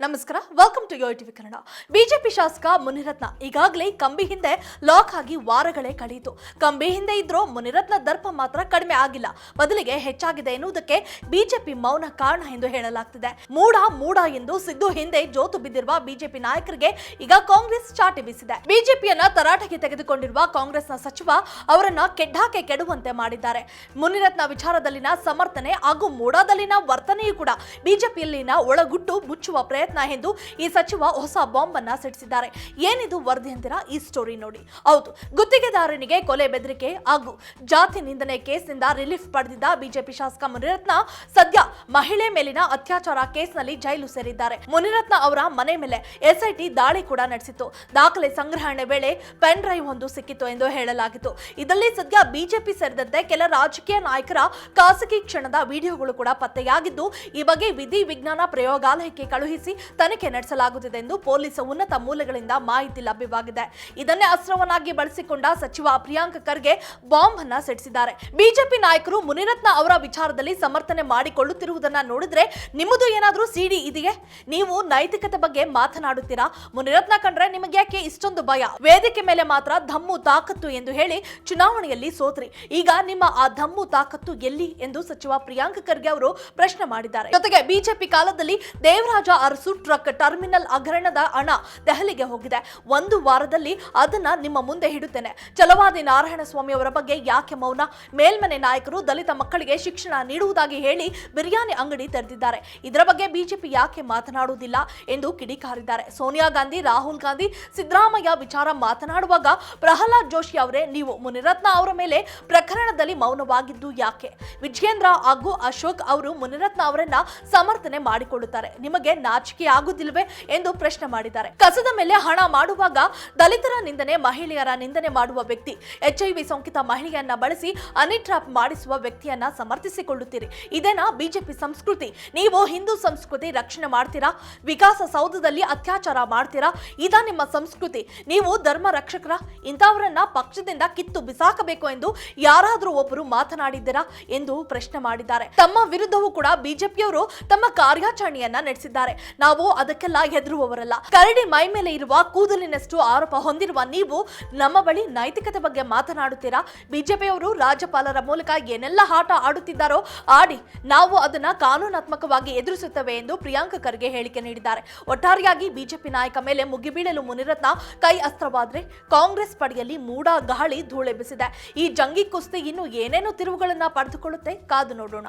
ನಮಸ್ಕಾರ welcome to yo TV Kannada BJP ಶಾಸಕ ಮುನಿರತ್ನ ಈಗಾಗಲೇ ಕಂಬಿ ಹಿಂದೆ ಲಾಕ್ ಆಗಿ ವಾರಗಳೇ ಕಳೆಯಿತು. ಕಂಬಿ ಹಿಂದೆ ಇದ್ರೂ ಮುನಿರತ್ನ ದರ್ಪ ಮಾತ್ರ ಕಡಿಮೆ ಆಗಿಲ್ಲ. ಬದಲಿಗೆ ಹೆಚ್ಚಾಗಿದೆ ಎನ್ನುವುದಕ್ಕೆ ಬಿಜೆಪಿ ಮೌನ ಕಾರಣ ಎಂದು ಹೇಳಲಾಗ್ತಿದೆ. ಮೂಡ ಮೂಡ ಎಂದು ಸಿದ್ದು ಹಿಂದೆ ಜೋತು ಬಿದ್ದಿರುವ ಬಿಜೆಪಿ ನಾಯಕರಿಗೆ ಈಗ ಕಾಂಗ್ರೆಸ್ ಚಾಟಿ ಬೀಸಿದೆ. ಬಿಜೆಪಿಯನ್ನ ತರಾಟೆಗೆ ತೆಗೆದುಕೊಂಡಿರುವ ಕಾಂಗ್ರೆಸ್ನ ಸಚಿವ ಅವರನ್ನ ಕೆಡ್ಡಾಕೆ ಕೆಡುವಂತೆ ಮಾಡಿದ್ದಾರೆ. ಮುನಿರತ್ನ ವಿಚಾರದಲ್ಲಿನ ಸಮರ್ಥನೆ ಹಾಗೂ ಮೂಡಾದಲ್ಲಿನ ವರ್ತನೆಯೂ ಕೂಡ ಬಿಜೆಪಿಯಲ್ಲಿನ ಒಳಗುಟ್ಟು ಮುಚ್ಚುವ ಪ್ರಯತ್ನ ಎಂದು ಈ ಸಚಿವ ಹೊಸ ಬಾಂಬ್ ಅನ್ನ ಸಿಡಿಸಿದ್ದಾರೆ. ಏನಿದು ವರದಿ ಈ ಸ್ಟೋರಿ ನೋಡಿ. ಹೌದು, ಗುತ್ತಿಗೆದಾರನಿಗೆ ಕೊಲೆ ಬೆದರಿಕೆ ಹಾಗೂ ಜಾತಿ ನಿಂದನೆ ಕೇಸ್ನಿಂದ ರಿಲೀಫ್ ಪಡೆದಿದ್ದ ಬಿಜೆಪಿ ಶಾಸಕ ಮುನಿರತ್ನ ಸದ್ಯ ಮಹಿಳೆ ಮೇಲಿನ ಅತ್ಯಾಚಾರ ಕೇಸ್ನಲ್ಲಿ ಜೈಲು ಸೇರಿದ್ದಾರೆ. ಮುನಿರತ್ನ ಅವರ ಮನೆ ಮೇಲೆ ಎಸ್ಐಟಿ ದಾಳಿ ಕೂಡ ನಡೆಸಿತ್ತು. ದಾಖಲೆ ಸಂಗ್ರಹಣೆ ವೇಳೆ ಪೆನ್ ಡ್ರೈವ್ ಒಂದು ಸಿಕ್ಕಿತ್ತು ಎಂದು ಹೇಳಲಾಗಿತ್ತು. ಇದರಲ್ಲಿ ಸದ್ಯ ಬಿಜೆಪಿ ಸೇರಿದಂತೆ ಕೆಲ ರಾಜಕೀಯ ನಾಯಕರ ಖಾಸಗಿ ಕ್ಷಣದ ವಿಡಿಯೋಗಳು ಕೂಡ ಪತ್ತೆಯಾಗಿದ್ದು, ಈ ಬಗ್ಗೆ ವಿಧಿ ವಿಜ್ಞಾನ ಪ್ರಯೋಗಾಲಯಕ್ಕೆ ಕಳುಹಿಸಿ ತನಿಖೆ ನಡೆಸಲಾಗುತ್ತಿದೆ ಎಂದು ಪೊಲೀಸ್ ಉನ್ನತ ಮೂಲಗಳಿಂದ ಮಾಹಿತಿ ಲಭ್ಯವಾಗಿದೆ. ಇದನ್ನೇ ಅಸ್ತ್ರವನ್ನಾಗಿ ಬಳಸಿಕೊಂಡ ಸಚಿವ ಪ್ರಿಯಾಂಕ್ ಖರ್ಗೆ ಬಾಂಬ್ ಅನ್ನ ಸಿಡಿಸಿದ್ದಾರೆ. ಬಿಜೆಪಿ ನಾಯಕರು ಮುನಿರತ್ನ ಅವರ ವಿಚಾರದಲ್ಲಿ ಸಮರ್ಥನೆ ಮಾಡಿಕೊಳ್ಳುತ್ತಿರುವುದನ್ನ ನೋಡಿದ್ರೆ ನಿಮ್ಮದು ಏನಾದರೂ ಸಿಡಿ ಇದೆಯೇ? ನೀವು ನೈತಿಕತೆ ಬಗ್ಗೆ ಮಾತನಾಡುತ್ತೀರಾ? ಮುನಿರತ್ನ ಕಂಡ್ರೆ ನಿಮಗೆ ಯಾಕೆ ಇಷ್ಟೊಂದು ಭಯ? ವೇದಿಕೆ ಮೇಲೆ ಮಾತ್ರ ಧಮ್ಮು, ತಾಕತ್ತು ಎಂದು ಹೇಳಿ ಚುನಾವಣೆಯಲ್ಲಿ ಸೋತ್ರಿ. ಈಗ ನಿಮ್ಮ ಆ ಧಮ್ಮು, ತಾಕತ್ತು ಎಲ್ಲಿ? ಎಂದು ಸಚಿವ ಪ್ರಿಯಾಂಕ್ ಖರ್ಗೆ ಅವರು ಪ್ರಶ್ನೆ ಮಾಡಿದ್ದಾರೆ. ಜೊತೆಗೆ ಬಿಜೆಪಿ ಕಾಲದಲ್ಲಿ ದೇವರಾಜ ಅರಸು ಟ್ರಕ್ ಟರ್ಮಿನಲ್ ಹಗರಣದ ಹಣ ದೆಹಲಿಗೆ ಹೋಗಿದೆ. ಒಂದು ವಾರದಲ್ಲಿ ಅದನ್ನ ನಿಮ್ಮ ಮುಂದೆ ಛಲವಾದಿ ನಾರಾಯಣ ಸ್ವಾಮಿ ಅವರ ಬಗ್ಗೆ ಯಾಕೆ ಮೌನ? ಮೇಲ್ಮನೆ ನಾಯಕರು ದಲಿತ ಮಕ್ಕಳಿಗೆ ಶಿಕ್ಷಣ ನೀಡುವುದಾಗಿ ಹೇಳಿ ಬಿರಿಯಾನಿ ಅಂಗಡಿ ತೆರೆದಿದ್ದಾರೆ. ಇದರ ಬಗ್ಗೆ ಬಿಜೆಪಿ ಯಾಕೆ ಮಾತನಾಡುವುದಿಲ್ಲ ಎಂದು ಕಿಡಿಕಾರಿದ್ದಾರೆ. ಸೋನಿಯಾ ಗಾಂಧಿ, ರಾಹುಲ್ ಗಾಂಧಿ, ಸಿದ್ದರಾಮಯ್ಯ ವಿಚಾರ ಮಾತನಾಡುವಾಗ ಪ್ರಹ್ಲಾದ್ ಜೋಶಿ ಅವರೇ, ನೀವು ಮುನಿರತ್ನ ಅವರ ಮೇಲೆ ಪ್ರಕರಣದಲ್ಲಿ ಮೌನವಾಗಿದ್ದು ಯಾಕೆ? ವಿಜಯೇಂದ್ರ ಹಾಗೂ ಅಶೋಕ್ ಅವರು ಮುನಿರತ್ನ ಅವರನ್ನ ಸಮರ್ಥನೆ ಮಾಡಿಕೊಳ್ಳುತ್ತಾರೆ. ನಿಮಗೆ ನಾಚಿಕೆ ಆಗುದಿಲ್ವೇ ಎಂದು ಪ್ರಶ್ನೆ ಮಾಡಿದ್ದಾರೆ. ಕಸದ ಮೇಲೆ ಹಣ ಮಾಡುವಾಗ ದಲಿತರ ನಿಂದನೆ, ಮಹಿಳೆಯರ ನಿಂದನೆ ಮಾಡುವ ವ್ಯಕ್ತಿ. ಎಚ್ಐವಿ ಸೋಂಕಿತ ಮಹಿಳೆಯನ್ನ ಬಳಸಿ ಅನಿಟ್ರಾಪ್ ಮಾಡಿಸುವ ವ್ಯಕ್ತಿಯನ್ನ ಸಮರ್ಥಿಸಿಕೊಳ್ಳುತ್ತೀರಿ. ಇದೇನಾ ಬಿಜೆಪಿ ಸಂಸ್ಕೃತಿ? ನೀವು ಹಿಂದೂ ಸಂಸ್ಕೃತಿ ರಕ್ಷಣೆ ಮಾಡ್ತೀರಾ? ವಿಕಾಸ ಸೌಧದಲ್ಲಿ ಅತ್ಯಾಚಾರ ಮಾಡ್ತೀರಾ? ಇದ ನಿಮ್ಮ ಸಂಸ್ಕೃತಿ. ನೀವು ಧರ್ಮ ರಕ್ಷಕರ? ಇಂಥವರನ್ನ ಪಕ್ಷದಿಂದ ಕಿತ್ತು ಬಿಸಾಕಬೇಕು ಎಂದು ಯಾರಾದರೂ ಒಬ್ಬರು ಮಾತನಾಡಿದ್ದೀರಾ ಎಂದು ಪ್ರಶ್ನೆ ಮಾಡಿದ್ದಾರೆ. ತಮ್ಮ ವಿರುದ್ಧವೂ ಕೂಡ ಬಿಜೆಪಿಯವರು ತಮ್ಮ ಕಾರ್ಯಾಚರಣೆಯನ್ನ ನಡೆಸಿದ್ದಾರೆ. ನಾವು ಅದಕ್ಕೆಲ್ಲ ಹೆದರುವವರಲ್ಲ. ಕರಡಿ ಮೈ ಮೇಲೆ ಇರುವ ಕೂದಲಿನಷ್ಟು ಆರೋಪ ಹೊಂದಿರುವ ನೀವು ನಮ್ಮ ಬಳಿ ನೈತಿಕತೆ ಬಗ್ಗೆ ಮಾತನಾಡುತ್ತೀರಾ? ಬಿಜೆಪಿಯವರು ರಾಜ್ಯಪಾಲರ ಮೂಲಕ ಏನೆಲ್ಲ ಆಟ ಆಡುತ್ತಿದ್ದಾರೋ ಆಡಿ ನಾವು ಅದನ್ನ ಕಾನೂನಾತ್ಮಕವಾಗಿ ಎದುರಿಸುತ್ತೇವೆ ಎಂದು ಪ್ರಿಯಾಂಕ ಖರ್ಗೆ ಹೇಳಿಕೆ ನೀಡಿದ್ದಾರೆ. ಒಟ್ಟಾರೆಯಾಗಿ ಬಿಜೆಪಿ ನಾಯಕ ಮೇಲೆ ಮುಗಿಬೀಳಲು ಮುನಿರತ್ನ ಕೈ ಅಸ್ತ್ರವಾದ್ರೆ ಕಾಂಗ್ರೆಸ್ ಪಡೆಯಲ್ಲಿ ಮೂಡ ಗಾಳಿ ಧೂಳೆಬ್ಬಿಸಿದೆ. ಈ ಜಂಗಿ ಕುಸ್ತಿ ಇನ್ನು ಏನೇನು ತಿರುವುಗಳನ್ನ ಪಡೆದುಕೊಳ್ಳುತ್ತೆ? ಕಾದು ನೋಡೋಣ.